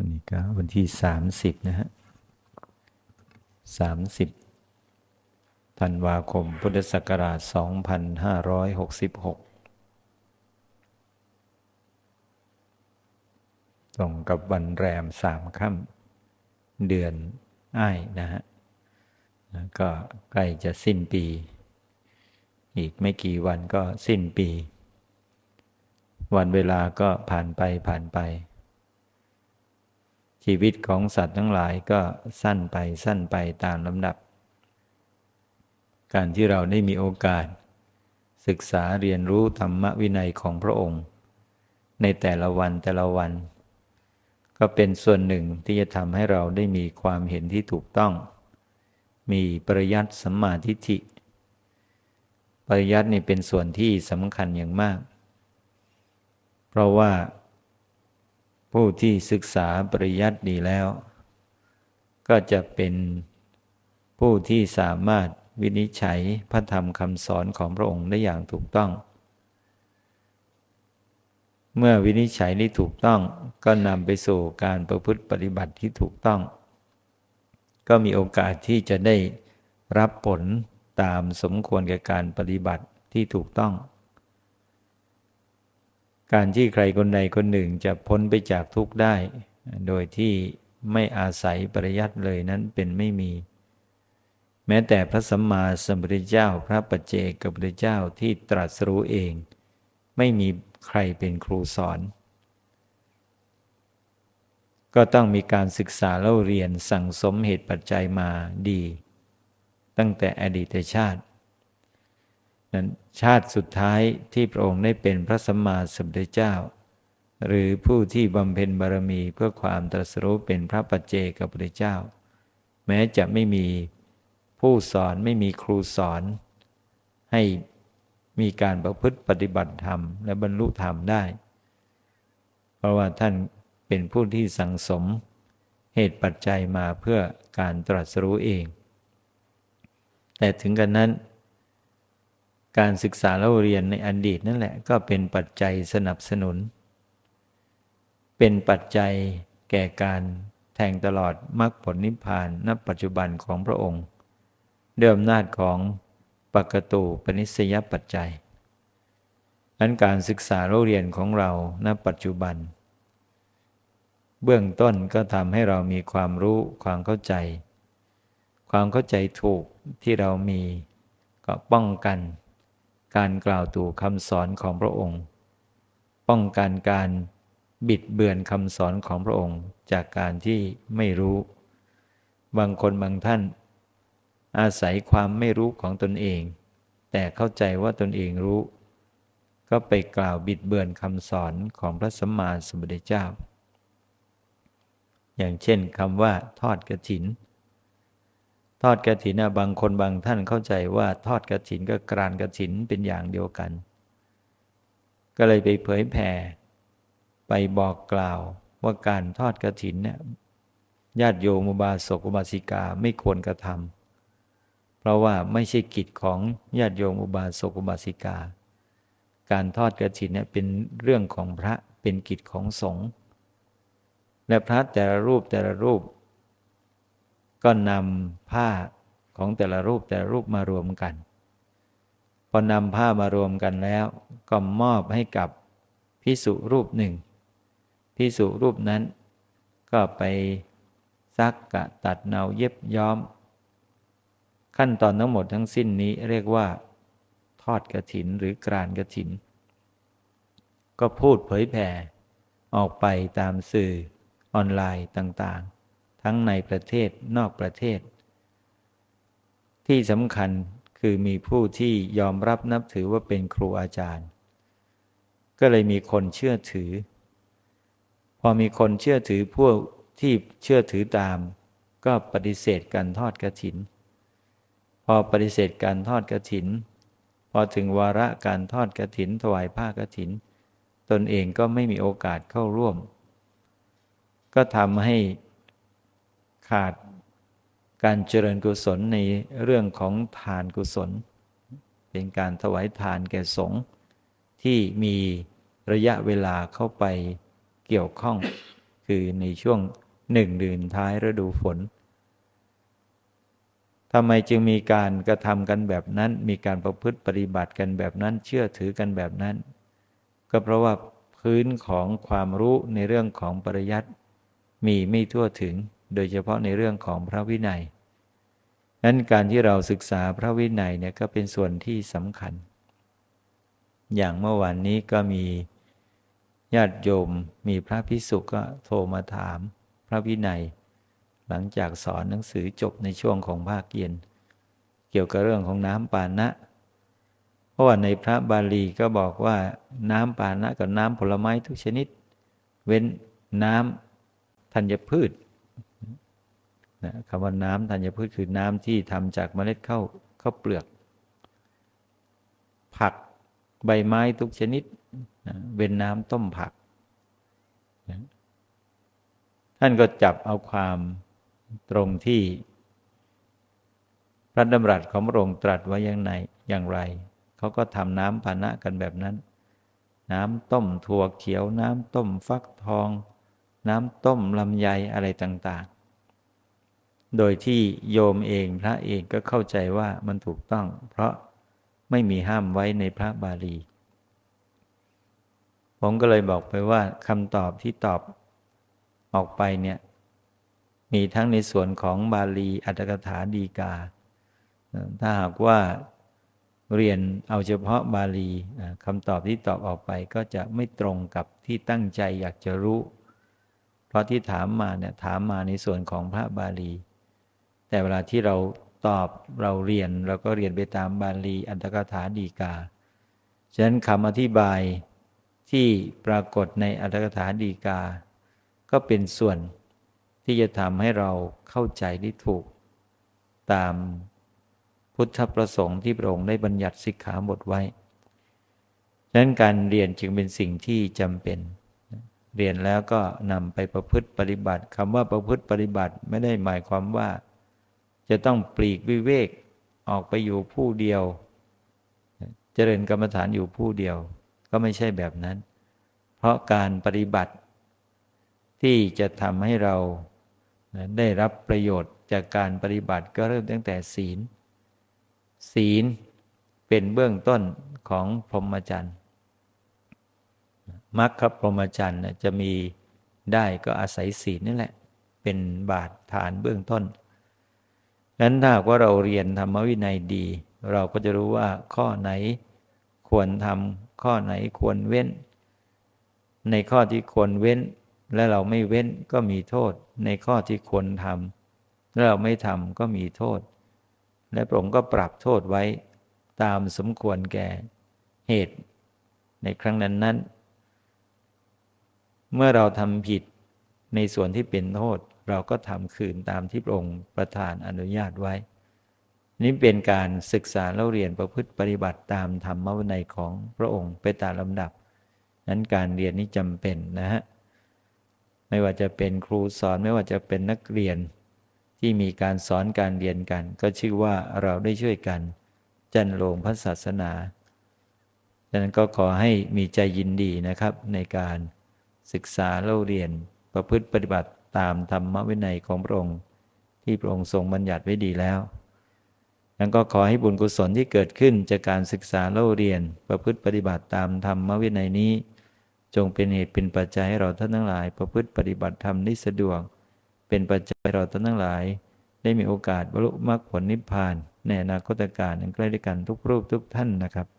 วันนี้ก็วันที่สามสิบนะฮะสามสิบธันวาคมพุทธศักราชสองพันห้าร้อยหกสิบหกตรงกับวันแรมสามค่ำเดือนอ้ายนะฮะก็ใกล้จะสิ้นปี อีกไม่กี่วันก็สิ้นปี วันเวลาก็ผ่านไปผ่านไป ชีวิตของสัตว์ทั้งหลายก็สั้นไปสั้นไปตามลำดับ การที่เราได้มีโอกาส ศึกษาเรียนรู้ธรรมวินัยของพระองค์ ในแต่ละวันแต่ละวัน ก็เป็นส่วนหนึ่งที่จะทำให้เราได้มีความเห็นที่ถูกต้อง มีปริยัติสัมมาทิฏฐิปริยัตินี่เป็นส่วนที่สำคัญอย่างมาก เพราะว่า ผู้ที่ศึกษาปริยัติดีแล้ว ก็จะเป็นผู้ที่สามารถวินิจฉัยพระธรรมคำสอนของพระองค์ได้อย่างถูกต้อง เมื่อวินิจฉัยนี้ถูกต้องก็นำไปสู่การประพฤติปฏิบัติที่ถูกต้อง ก็มีโอกาสที่จะได้รับผลตามสมควรแก่การปฏิบัติที่ถูกต้อง การที่ใครคนใดคนหนึ่งจะพ้นไปจากทุกข์ได้ โดยที่ไม่อาศัยปริยัติเลยนั้นเป็นไม่มี แม้แต่พระสัมมาสัมพุทธเจ้า พระปัจเจกพุทธเจ้าที่ตรัสรู้เอง ไม่มีใครเป็นครูสอน ก็ต้องมีการศึกษาเล่าเรียนสั่งสมเหตุปัจจัยมาดี ตั้งแต่อดีตชาติ นั้นชาติสุดท้ายที่พระองค์ได้เป็นพระสัมมาสัมพุทธเจ้า หรือผู้ที่บำเพ็ญบารมีเพื่อความตรัสรู้เป็นพระปัจเจกพุทธเจ้า แม้จะไม่มีผู้สอนไม่มีครูสอน ให้มีการประพฤติปฏิบัติธรรม และบรรลุธรรมได้ เพราะว่าท่านเป็นผู้ที่สังสมเหตุปัจจัยมาเพื่อการตรัสรู้เอง แต่ถึงกันนั้น การศึกษาเล่าเรียนในอดีตนั่นแหละก็เป็นปัจจัยสนับสนุน เป็นปัจจัยแก่การแทงตลอดมรรคผลนิพพานณปัจจุบันของพระองค์ด้วยอำนาจของปกตูปนิสยปัจจัยนั้นการศึกษาเรียนของเราณปัจจุบัน เบื้องต้นก็ทำให้เรามีความรู้ความเข้าใจ ความเข้าใจถูกที่เรามีก็ป้องกัน การกล่าวตู่คำสอนของพระองค์ ป้องกันการบิดเบือนคำสอนของพระองค์จากการที่ไม่รู้ บางคนบางท่าน อาศัยความไม่รู้ของตนเอง แต่เข้าใจว่าตนเองรู้ ก็ไปกล่าวบิดเบือนคำสอนของพระสัมมาสัมพุทธเจ้า อย่างเช่นคำว่าทอดกระถิน ทอดกระถินบางคนบางท่านเข้าใจว่าทอดกระถินกับกรานกระถินเป็นอย่างเดียวกัน ก็เลยไปเผยแผ่ ไปบอกกล่าวว่าการทอดกระถินเนี่ยญาติโยมบาสกอุบาสิกาไม่ควรกระทำเพราะว่าไม่ใช่กิจของญาติโยมอุบาสกอุบาสิกา การทอดกระถินเนี่ยเป็นเรื่องของพระเป็นกิจของสงฆ์และพระแต่ละรูปแต่ละรูป ก็นำผ้าของแต่ละรูปแต่ละรูปมารวมกัน พอนำผ้ามารวมกันแล้ว ก็มอบให้กับพิสุรูปหนึ่ง พิสุรูปนั้น ก็ไปซักกะตัดเนาเย็บย้อม ขั้นตอนทั้งหมดทั้งสิ้นนี้เรียกว่า ทอดกระถินหรือกรานกระถิน ก็พูดเผยแผ่ออกไปตามสื่อออนไลน์ต่างๆ ทั้งในประเทศนอกประเทศ ที่สำคัญคือมีผู้ที่ยอมรับนับถือว่าเป็นครูอาจารย์ ก็เลยมีคนเชื่อถือ พอมีคนเชื่อถือพวกที่เชื่อถือตาม ก็ปฏิเสธการทอดกระถิน พอปฏิเสธการทอดกระถิน พอถึงวาระการทอดกระถินถวายผ้ากระถิน ตนเองก็ไม่มีโอกาสเข้าร่วม ก็ทำให้ ขาดการเจริญกุศลในเรื่องของทานกุศล เป็นการถวายทานแก่สงฆ์ที่มีระยะเวลาเข้าไปเกี่ยวข้อง คือในช่วงหนึ่งเดือนท้ายฤดูฝนทำไมจึงมีการกระทำกันแบบนั้น มีการประพฤติปฏิบัติกันแบบนั้น เชื่อถือกันแบบนั้น ก็เพราะว่าพื้นของความรู้ในเรื่องของปริยัติมีไม่ทั่วถึง โดยเฉพาะในเรื่องของพระวินัย นั้นการที่เราศึกษาพระวินัยเนี่ยก็เป็นส่วนที่สำคัญ อย่างเมื่อวานนี้ก็มีญาติโยมมีพระพิสุก็โทรมาถามพระวินัย หลังจากสอนหนังสือจบในช่วงของภาคเย็น เกี่ยวกับเรื่องของน้ำปานะ เพราะว่าในพระบาลีก็บอกว่าน้ำปานะกับน้ำผลไม้ทุกชนิด เว้นน้ำธัญพืช นะคำว่าน้ำธัญพืชคือน้ำที่ทำจากเมล็ดข้าวข้าวเปลือก ผักใบไม้ทุกชนิดนะเว้นน้ำต้มผักนะท่านก็จับเอาความตรงที่ พระดำรัสของพระองค์ตรัสไว้อย่างไรอย่างไร เขาก็ทำน้ำปานะกันแบบนั้น น้ำต้มถั่วเขียว น้ำต้มฟักทอง น้ำต้มลำไยอะไรต่างๆ โดยที่โยมเองพระเองก็เข้าใจว่ามันถูกต้อง เพราะไม่มีห้ามไว้ในพระบาลี ผมก็เลยบอกไปว่าคำตอบที่ตอบออกไปเนี่ยมีทั้งในส่วนของบาลีอัตถกถาดีกา ถ้าหากว่าเรียนเอาเฉพาะบาลีคำตอบที่ตอบออกไปก็จะไม่ตรงกับที่ตั้งใจอยากจะรู้ เพราะที่ถามมาเนี่ยถามมาในส่วนของพระบาลี แต่เวลาที่เราตอบเราเรียนเราก็เรียนไปตามบาลีอัตถกถาดีกา ฉะนั้นคำอธิบายที่ปรากฏในอัตถกถาดีกา ก็เป็นส่วนที่จะทำให้เราเข้าใจได้ถูก ตามพุทธประสงค์ที่พระองค์ได้บัญญัติสิกขาบทไว้ฉะนั้นการเรียนจึงเป็นสิ่งที่จำเป็น เรียนแล้วก็นำไปประพฤติปฏิบัติคำว่าประพฤติปฏิบัติไม่ได้หมายความว่า จะต้องปลีกวิเวกออกไปอยู่ผู้เดียว เจริญกรรมฐานอยู่ผู้เดียว ก็ไม่ใช่แบบนั้น เพราะการปฏิบัติ ที่จะทำให้เราได้รับประโยชน์จากการปฏิบัติก็เริ่มตั้งแต่ศีล ศีลเป็นเบื้องต้นของพรหมจรรย์มรรคพรหมจรรย์จะมีได้ก็อาศัยศีลนี่แหละ เป็นบาทฐานเบื้องต้น นั้นถ้าว่าเราเรียนธรรมวินัยดี เราก็จะรู้ว่าข้อไหนควรทำข้อไหนควรเว้น ในข้อที่ควรเว้น และเราไม่เว้นก็มีโทษ ในข้อที่ควรทำและเราไม่ทำก็มีโทษ และพระองค์ก็ปรับโทษไว้ตามสมควรแก่เหตุ ในครั้งนั้นนั้น เมื่อเราทำผิดในส่วนที่เป็นโทษ เราก็ทำคืนตามที่พระองค์ประทานอนุญาตไว้ นี้เป็นการศึกษาเล่าเรียนประพฤติปฏิบัติตามธรรมวินัยของพระองค์ไปตามลำดับ นั้นการเรียนนี้จำเป็นนะฮะไม่ว่าจะเป็นครูสอนไม่ว่าจะเป็นนักเรียน ที่มีการสอนการเรียนกัน ก็ชื่อว่าเราได้ช่วยกัน จันโลงพระศาสนาดังนั้นก็ขอให้มีใจยินดีนะครับในการศึกษาเล่าเรียนประพฤติปฏิบัติ ตามธรรมวินัยของพระองค์ ที่พระองค์ทรงบัญญัติไว้ดีแล้วนั้นก็ขอให้บุญกุศลที่เกิดขึ้นจากการศึกษาเล่าเรียนประพฤติปฏิบัติตามธรรมวินัยนี้ จงเป็นเหตุเป็นปัจจัยให้เราท่านทั้งหลาย ประพฤติปฏิบัติธรรมได้สะดวก เป็นปัจจัยให้เราท่านทั้งหลาย ได้มีโอกาสบรรลุมรรคผลนิพพานในอนาคตการใกล้ด้วยกันทุกรูปทุกท่านนะครับ